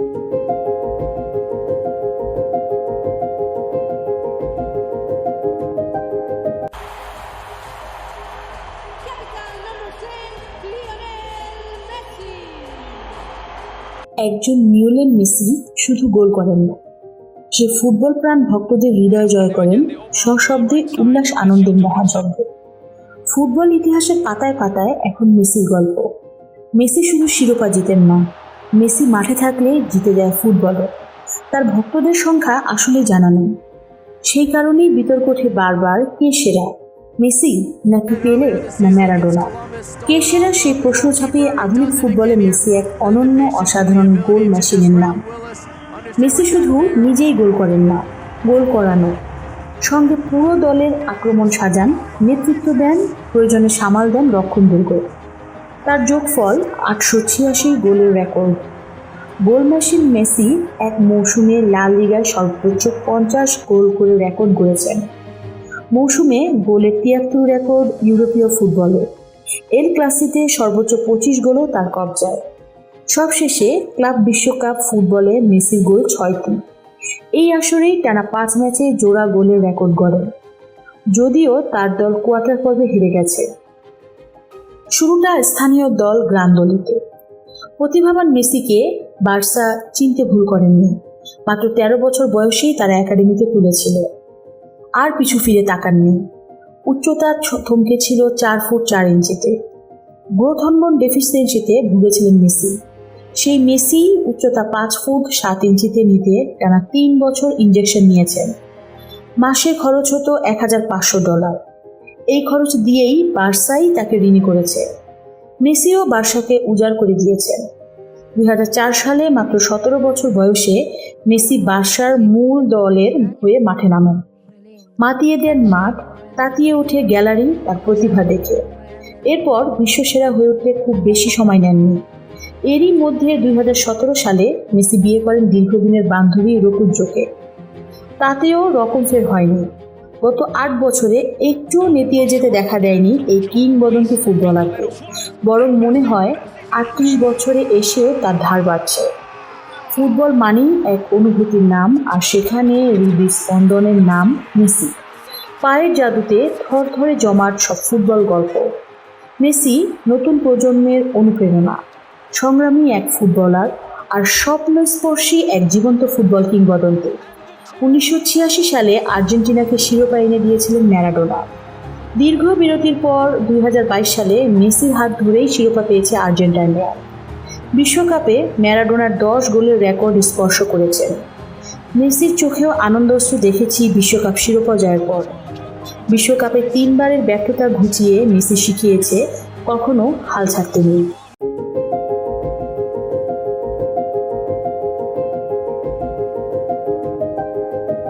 একজন নিউলেন মেসি শুধু গোল করেন না সে ফুটবল প্রাণ ভক্তদের হৃদয় জয় করেন, সশব্দে উল্লাস আনন্দের মহাযজ্ঞ। ফুটবল ইতিহাসের পাতায় পাতায় এখন মেসির গল্প। মেসি শুধু শিরোপা জিতেন না মেসি মাঠে থাকলে জিতে যায় ফুটবলও তার ভক্তদের সংখ্যা আসলে জানা নেই সেই কারণেই বিতর্ক ওঠে বারবার কে সেরা, মেসি নাকি পেলে না ম্যারাডোনা? কে সেরা সেই প্রশ্ন ছাপিয়ে আধুনিক ফুটবলে মেসি এক অনন্য অসাধারণ গোল মেশিনের নাম। মেসি শুধু নিজেই গোল করেন না, গোল করানো। সঙ্গে পুরো দলের আক্রমণ সাজান, নেতৃত্ব দেন, প্রয়োজনে সামাল দেন রক্ষণ দুর্গ তার যোগফল আটশো ছিয়াশি গোলের রেকর্ড। গোল মেশিন মেসি এক মৌসুমে লাল লিগায় সর্বোচ্চ পঞ্চাশ গোল করে রেকর্ড গড়েছেন। মৌসুমে গোলের তিয়াত্তর রেকর্ড ইউরোপীয় ফুটবলে। এল ক্লাসিতে সর্বোচ্চ পঁচিশ গোলও তার কবজায়। সবশেষে ক্লাব বিশ্বকাপ ফুটবলে মেসির গোল ছয়টি। এই আসরেই টানা পাঁচ ম্যাচে জোড়া গোলের রেকর্ড গড়েন। যদিও তার দল কোয়ার্টার পর্বে হেরে গেছে। শুরুটা স্থানীয় দল গ্রান্দলিতে। প্রতিভাবান মেসিকে বার্সা চিনতে ভুল করেননি। মাত্র তেরো বছর বয়সেই তারা একাডেমিতে তুলেছিল। আর পিছু ফিরে তাকাননি। উচ্চতা থমকে ছিল চার ফুট চার ইঞ্চিতে। গ্রোথ হরমোন ডেফিসিয়েন্সিতে ভুগেছিলেন মেসি। সেই মেসি উচ্চতা পাঁচ ফুট সাত ইঞ্চিতে নিতে টানা তিন বছর ইঞ্জেকশন নিয়েছেন। মাসে খরচ হতো এক হাজার পাঁচশো ডলার। এই খরচ দিয়েই বার্সাই তাকে ঋণী করেছে। মেসিও বার্সাকে উজাড় করে দিয়েছেন। দুই সালে মাত্র সতেরো বছর বয়সে মেসি বার্সার মূল দলের হয়ে মাঠে নামেন মাতিয়ে দেন মাঠ, তাতিয়ে ওঠে গ্যালারি, তার প্রতিভা দেখে। এরপর বিশ্বসেরা হয়ে উঠতে খুব বেশি সময় নেননি। এরই মধ্যে দুই হাজার সতেরো সালে মেসি বিয়ে করেন দীর্ঘদিনের বান্ধবী রকুজ্জোকে তাতেও রকম ফের হয়নি। গত আট বছরে একটুও নেতিয়ে যেতে দেখা দেয়নি এই কিংবদন্তি ফুটবলারকে। বরং মনে হয় আটত্রিশ বছরে এসেও তার ধার বাড়ছে। ফুটবল মানেই এক অনুভূতির নাম, আর সেখানে হৃদয় স্পন্দনের নাম মেসি। পায়ের জাদুতে থর থরথরে জমাট সব ফুটবল গল্প। মেসি নতুন প্রজন্মের অনুপ্রেরণা, সংগ্রামী এক ফুটবলার, আর স্বপ্নস্পর্শী এক জীবন্ত ফুটবল কিংবদন্তি। উনিশশো ছিয়াশি সালে আর্জেন্টিনাকে শিরোপা এনে দিয়েছিলেন ম্যারাডোনা। দীর্ঘ বিরতির পর দুই হাজার বাইশ সালে মেসির হাত ধরেই শিরোপা পেয়েছে আর্জেন্টাইনরা বিশ্বকাপে ম্যারাডোনার দশ গোলের রেকর্ড স্পর্শ করেছেন মেসির চোখেও আনন্দস্য দেখেছি বিশ্বকাপ শিরোপা জয়ের পর। বিশ্বকাপে তিনবারের ব্যর্থতা ঘুচিয়ে মেসি শিখিয়েছে, কখনো হাল ছাড়তে নেই।